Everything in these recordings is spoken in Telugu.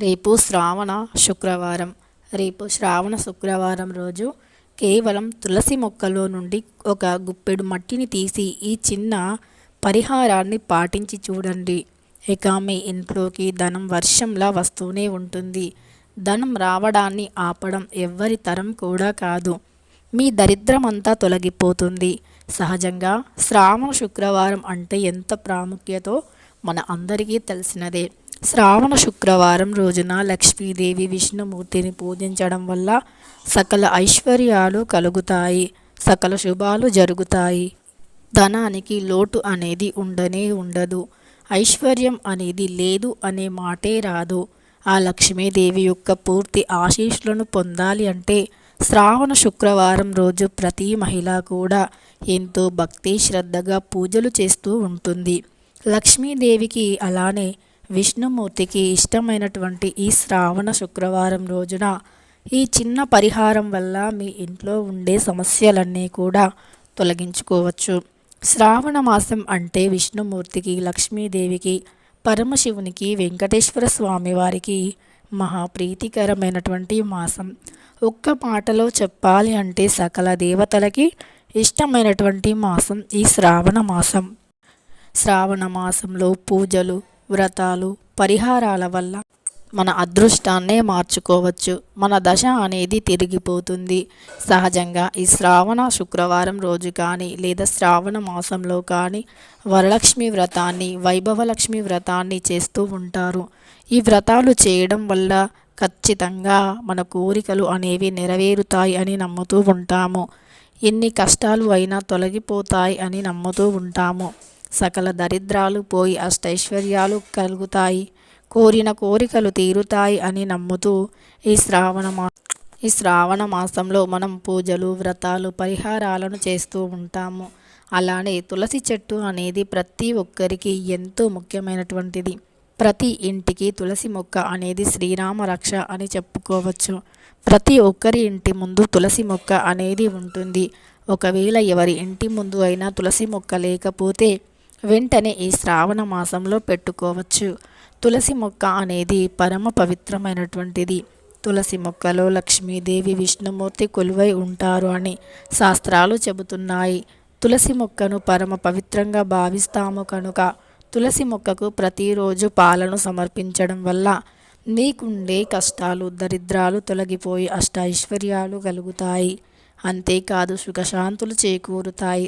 రేపు శ్రావణ శుక్రవారం. రేపు శ్రావణ శుక్రవారం రోజు కేవలం తులసి మొక్కలో నుండి ఒక గుప్పెడు మట్టిని తీసి ఈ చిన్న పరిహారాన్ని పాటించి చూడండి. ఇక మీ ఇంట్లోకి ధనం వర్షంలా వస్తూనే ఉంటుంది. ధనం రావడాన్ని ఆపడం ఎవ్వరి తరం కూడా కాదు. మీ దరిద్రమంతా తొలగిపోతుంది. సహజంగా శ్రావణ శుక్రవారం అంటే ఎంత ప్రాముఖ్యతో మన అందరికీ తెలిసినదే. శ్రావణ శుక్రవారం రోజున లక్ష్మీదేవి విష్ణుమూర్తిని పూజించడం వల్ల సకల ఐశ్వర్యాలు కలుగుతాయి సకల శుభాలు జరుగుతాయి. ధనానికి లోటు అనేది ఉండనే ఉండదు. ఐశ్వర్యం అనేది లేదు అనే మాటే రాదు. ఆ లక్ష్మీదేవి యొక్క పూర్తి ఆశీస్సులను పొందాలి అంటే శ్రావణ శుక్రవారం రోజు ప్రతి మహిళ కూడా ఎంతో భక్తి శ్రద్ధగా పూజలు చేస్తూ ఉంటుంది. లక్ష్మీదేవికి అలానే విష్ణుమూర్తికి ఇష్టమైనటువంటి ఈ శ్రావణ శుక్రవారం రోజున ఈ చిన్న పరిహారం వల్ల మీ ఇంట్లో ఉండే సమస్యలన్నీ కూడా తొలగించుకోవచ్చు. శ్రావణ మాసం అంటే విష్ణుమూర్తికి లక్ష్మీదేవికి పరమశివునికి వెంకటేశ్వర స్వామి వారికి మహాప్రీతికరమైనటువంటి మాసం. ఒక్క మాటలో చెప్పాలి అంటే సకల దేవతలకి ఇష్టమైనటువంటి మాసం ఈ శ్రావణ మాసం. శ్రావణ మాసంలో పూజలు వ్రతాలు పరిహారాల వల్ల మన అదృష్టాన్నే మార్చుకోవచ్చు. మన దశ అనేది తిరిగిపోతుంది. సహజంగా ఈ శ్రావణ శుక్రవారం రోజు కానీ లేదా శ్రావణ మాసంలో కానీ వరలక్ష్మి వ్రతాన్ని వైభవలక్ష్మి వ్రతాన్ని చేస్తూ ఉంటారు. ఈ వ్రతాలు చేయడం వల్ల ఖచ్చితంగా మన కోరికలు అనేవి నెరవేరుతాయి అని నమ్ముతూ ఉంటాము. ఎన్ని కష్టాలు అయినా తొలగిపోతాయి అని నమ్ముతూ ఉంటాము. సకల దరిద్రాలు పోయి అష్టైశ్వర్యాలు కలుగుతాయి. కోరిన కోరికలు తీరుతాయి అని నమ్ముతూ ఈ శ్రావణ మా ఈ శ్రావణ మాసంలో మనం పూజలు వ్రతాలు పరిహారాలను చేస్తూ ఉంటాము. అలానే తులసి చెట్టు అనేది ప్రతి ఒక్కరికి ఎంతో ముఖ్యమైనటువంటిది. ప్రతి ఇంటికి తులసి మొక్క అనేది శ్రీరామ రక్ష అని చెప్పుకోవచ్చు. ప్రతి ఒక్కరి ఇంటి ముందు తులసి మొక్క అనేది ఉంటుంది. ఒకవేళ ఎవరి ఇంటి ముందు అయినా తులసి మొక్క లేకపోతే వెంటనే ఈ శ్రావణ మాసంలో పెట్టుకోవచ్చు. తులసి మొక్క అనేది పరమ పవిత్రమైనటువంటిది. తులసి మొక్కలో లక్ష్మీదేవి విష్ణుమూర్తి కొలువై ఉంటారు అని శాస్త్రాలు చెబుతున్నాయి. తులసి మొక్కను పరమ పవిత్రంగా భావిస్తాము కనుక తులసి మొక్కకు ప్రతిరోజు పాలను సమర్పించడం వల్ల నీకుండే కష్టాలు దరిద్రాలు తొలగిపోయి అష్ట ఐశ్వర్యాలు కలుగుతాయి. అంతేకాదు సుఖశాంతులు చేకూరుతాయి.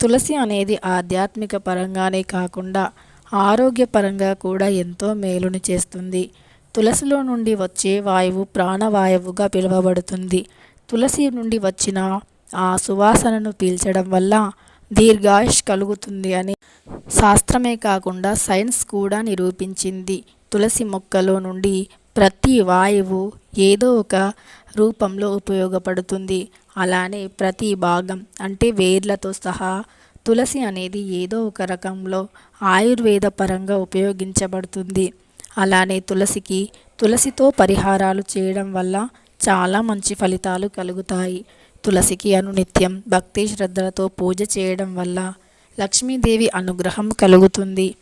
తులసి అనేది ఆధ్యాత్మిక పరంగానే కాకుండా ఆరోగ్యపరంగా కూడా ఎంతో మేలుని చేస్తుంది. తులసిలో నుండి వచ్చే వాయువు ప్రాణవాయువుగా పిలువబడుతుంది. తులసి నుండి వచ్చిన ఆ సువాసనను పీల్చడం వల్ల దీర్ఘాయుష్ కలుగుతుంది అని శాస్త్రమే కాకుండా సైన్స్ కూడా నిరూపించింది. తులసి మొక్కలో నుండి ప్రతి వాయువు ఏదో ఒక రూపంలో ఉపయోగపడుతుంది. అలానే ప్రతి భాగం అంటే వేర్లతో సహా తులసి అనేది ఏదో ఒక రకంలో ఆయుర్వేద పరంగా ఉపయోగించబడుతుంది. అలానే తులసికి తులసితో పరిహారాలు చేయడం వల్ల చాలా మంచి ఫలితాలు కలుగుతాయి. తులసికి అనునిత్యం భక్తి శ్రద్ధలతో పూజ చేయడం వల్ల లక్ష్మీదేవి అనుగ్రహం కలుగుతుంది.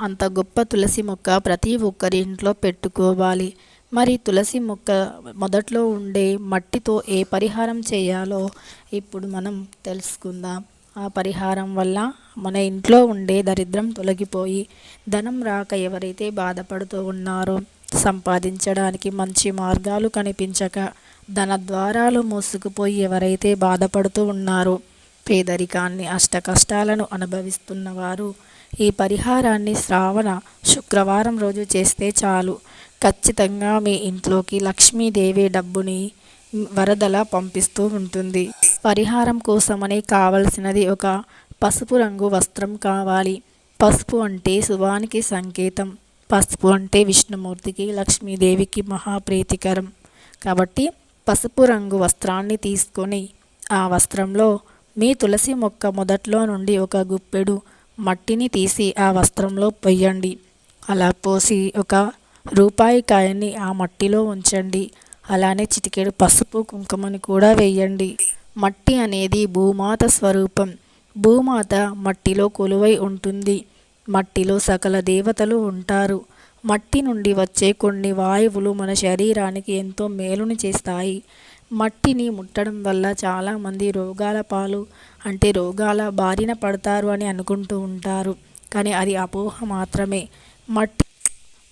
అంత గొప్ప తులసి మొక్క ప్రతి ఒక్కరి ఇంట్లో పెట్టుకోవాలి. మరి తులసి మొక్క మొదట్లో ఉండే మట్టితో ఏ పరిహారం చేయాలో ఇప్పుడు మనం తెలుసుకుందాం. ఆ పరిహారం వల్ల మన ఇంట్లో ఉండే దరిద్రం తొలగిపోయి ధనం రాక ఎవరైతే బాధపడుతూ ఉన్నారో సంపాదించడానికి మంచి మార్గాలు కనిపించక ధన ద్వారాలు మూసుకుపోయి ఎవరైతే బాధపడుతూ ఉన్నారో పేదరికాన్ని అష్ట కష్టాలను అనుభవిస్తున్నవారు ఈ పరిహారాన్ని శ్రావణ శుక్రవారం రోజు చేస్తే చాలు. ఖచ్చితంగా మీ ఇంట్లోకి లక్ష్మీదేవి డబ్బుని వరదలా పంపిస్తూ ఉంటుంది. పరిహారం కోసమని కావలసినది ఒక పసుపు రంగు వస్త్రం కావాలి. పసుపు అంటే శుభానికి సంకేతం. పసుపు అంటే విష్ణుమూర్తికి లక్ష్మీదేవికి మహాప్రీతికరం. కాబట్టి పసుపు రంగు వస్త్రాన్ని తీసుకొని ఆ వస్త్రంలో మీ తులసి మొక్క మొదట్లో నుండి ఒక గుప్పెడు మట్టిని తీసి ఆ వస్త్రంలో పొయ్యండి. అలా పోసి ఒక రూపాయి కాయని ఆ మట్టిలో ఉంచండి. అలానే చిటికెడు పసుపు కుంకుమని కూడా వేయండి. మట్టి అనేది భూమాత స్వరూపం. భూమాత మట్టిలో కొలువై ఉంటుంది. మట్టిలో సకల దేవతలు ఉంటారు. మట్టి నుండి వచ్చే కొన్ని వాయువులు మన శరీరానికి ఎంతో మేలుని చేస్తాయి. మట్టిని ముట్టడం వల్ల చాలామంది రోగాల పాలు అంటే రోగాల బారిన పడతారు అని అనుకుంటూ ఉంటారు. కానీ అది అపోహ మాత్రమే. మట్టి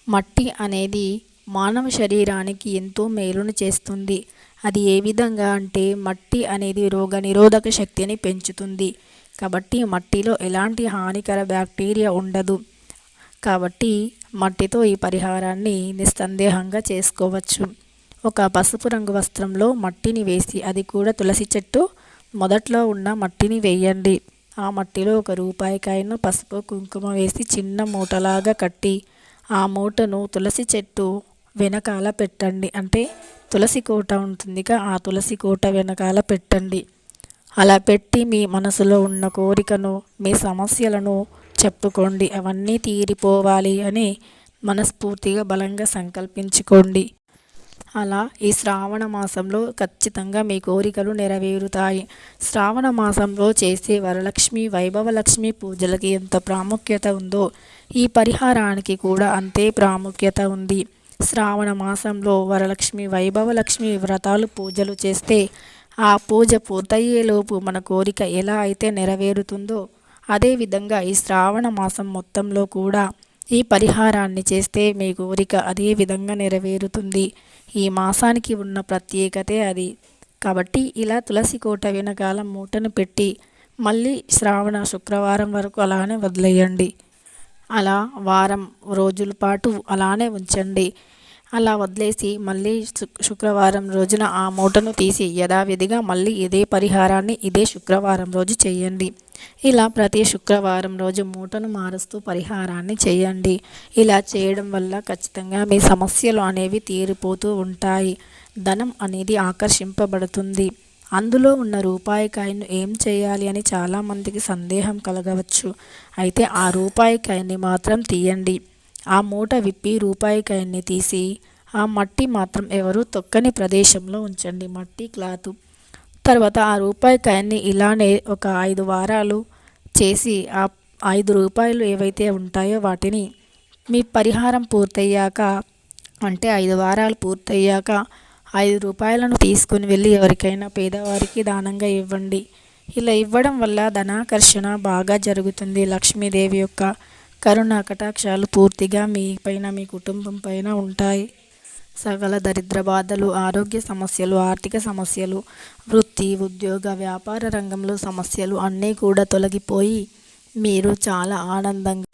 మట్టి అనేది మానవ శరీరానికి ఎంతో మేలును చేస్తుంది. అది ఏ విధంగా అంటే మట్టి అనేది రోగ నిరోధక శక్తిని పెంచుతుంది. కాబట్టి మట్టిలో ఎలాంటి హానికర బ్యాక్టీరియా ఉండదు. కాబట్టి మట్టితో ఈ పరిహారాన్ని నిస్సందేహంగా చేసుకోవచ్చు. ఒక పసుపు రంగు వస్త్రంలో మట్టిని వేసి అది కూడా తులసి చెట్టు మొదట్లో ఉన్న మట్టిని వేయండి. ఆ మట్టిలో ఒక రూపాయికాయను పసుపు కుంకుమ వేసి చిన్న మూటలాగా కట్టి ఆ మూటను తులసి చెట్టు వెనకాల పెట్టండి. అంటే తులసి కోట ఉంటుందిగా ఆ తులసి కోట వెనకాల పెట్టండి. అలా పెట్టి మీ మనసులో ఉన్న కోరికను మీ సమస్యలను చెప్పుకోండి. అవన్నీ తీరిపోవాలి అని మనస్ఫూర్తిగా బలంగా సంకల్పించుకోండి. అలా ఈ శ్రావణ మాసంలో ఖచ్చితంగా మీ కోరికలు నెరవేరుతాయి. శ్రావణ మాసంలో చేసే వరలక్ష్మి వైభవలక్ష్మి పూజలకి ఎంత ప్రాముఖ్యత ఉందో ఈ పరిహారానికి కూడా అంతే ప్రాముఖ్యత ఉంది. శ్రావణ మాసంలో వరలక్ష్మి వైభవలక్ష్మి వ్రతాలు పూజలు చేస్తే ఆ పూజ పూర్తయ్యేలోపు మన కోరిక ఎలా అయితే నెరవేరుతుందో అదేవిధంగా ఈ శ్రావణ మాసం మొత్తంలో కూడా ఈ పరిహారాన్ని చేస్తే మీ కోరిక అదే విధంగా నెరవేరుతుంది. ఈ మాసానికి ఉన్న ప్రత్యేకతే అది. కాబట్టి ఇలా తులసి కోట వెనకాల మూటను పెట్టి మళ్ళీ శ్రావణ శుక్రవారం వరకు అలానే వదిలేయండి. అలా వారం రోజుల పాటు అలానే ఉంచండి. అలా వదిలేసి మళ్ళీ శుక్రవారం రోజున ఆ మూటను తీసి యథావిధిగా మళ్ళీ ఇదే పరిహారాన్ని ఇదే శుక్రవారం రోజు చేయండి. ఇలా ప్రతి శుక్రవారం రోజు మూటను మారుస్తూ పరిహారాన్ని చేయండి. ఇలా చేయడం వల్ల ఖచ్చితంగా మీ సమస్యలు అనేవి తీరిపోతూ ఉంటాయి. ధనం అనేది ఆకర్షింపబడుతుంది. అందులో ఉన్న రూపాయి కాయను ఏం చేయాలి అని చాలామందికి సందేహం కలగవచ్చు. అయితే ఆ రూపాయి కాయని మాత్రం తీయండి. ఆ మూట విప్పి రూపాయి కాయన్ని తీసి ఆ మట్టి మాత్రం ఎవరు తొక్కని ప్రదేశంలో ఉంచండి. మట్టి క్లాత్. తర్వాత ఆ రూపాయికాయన్ని ఇలానే ఒక ఐదు వారాలు చేసి ఆ ఐదు రూపాయలు ఏవైతే ఉంటాయో వాటిని మీ పరిహారం పూర్తయ్యాక అంటే ఐదు వారాలు పూర్తయ్యాక ఐదు రూపాయలను తీసుకుని వెళ్ళి ఎవరికైనా పేదవారికి దానంగా ఇవ్వండి. ఇలా ఇవ్వడం వల్ల ధనాకర్షణ బాగా జరుగుతుంది. లక్ష్మీదేవి యొక్క కరుణ కటాక్షాలు పూర్తిగా మీ పైన మీ కుటుంబం పైన ఉంటాయి. సకల దరిద్ర బాధలు ఆరోగ్య సమస్యలు ఆర్థిక సమస్యలు వృత్తి ఉద్యోగ వ్యాపార రంగంలో సమస్యలు అన్నీ కూడా తొలగిపోయి మీరు చాలా ఆనందంగా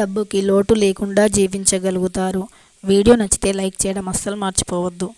డబ్బుకి లోటు లేకుండా జీవించగలుగుతారు. వీడియో నచ్చితే లైక్ చేయడం అస్సలు మర్చిపోవద్దు.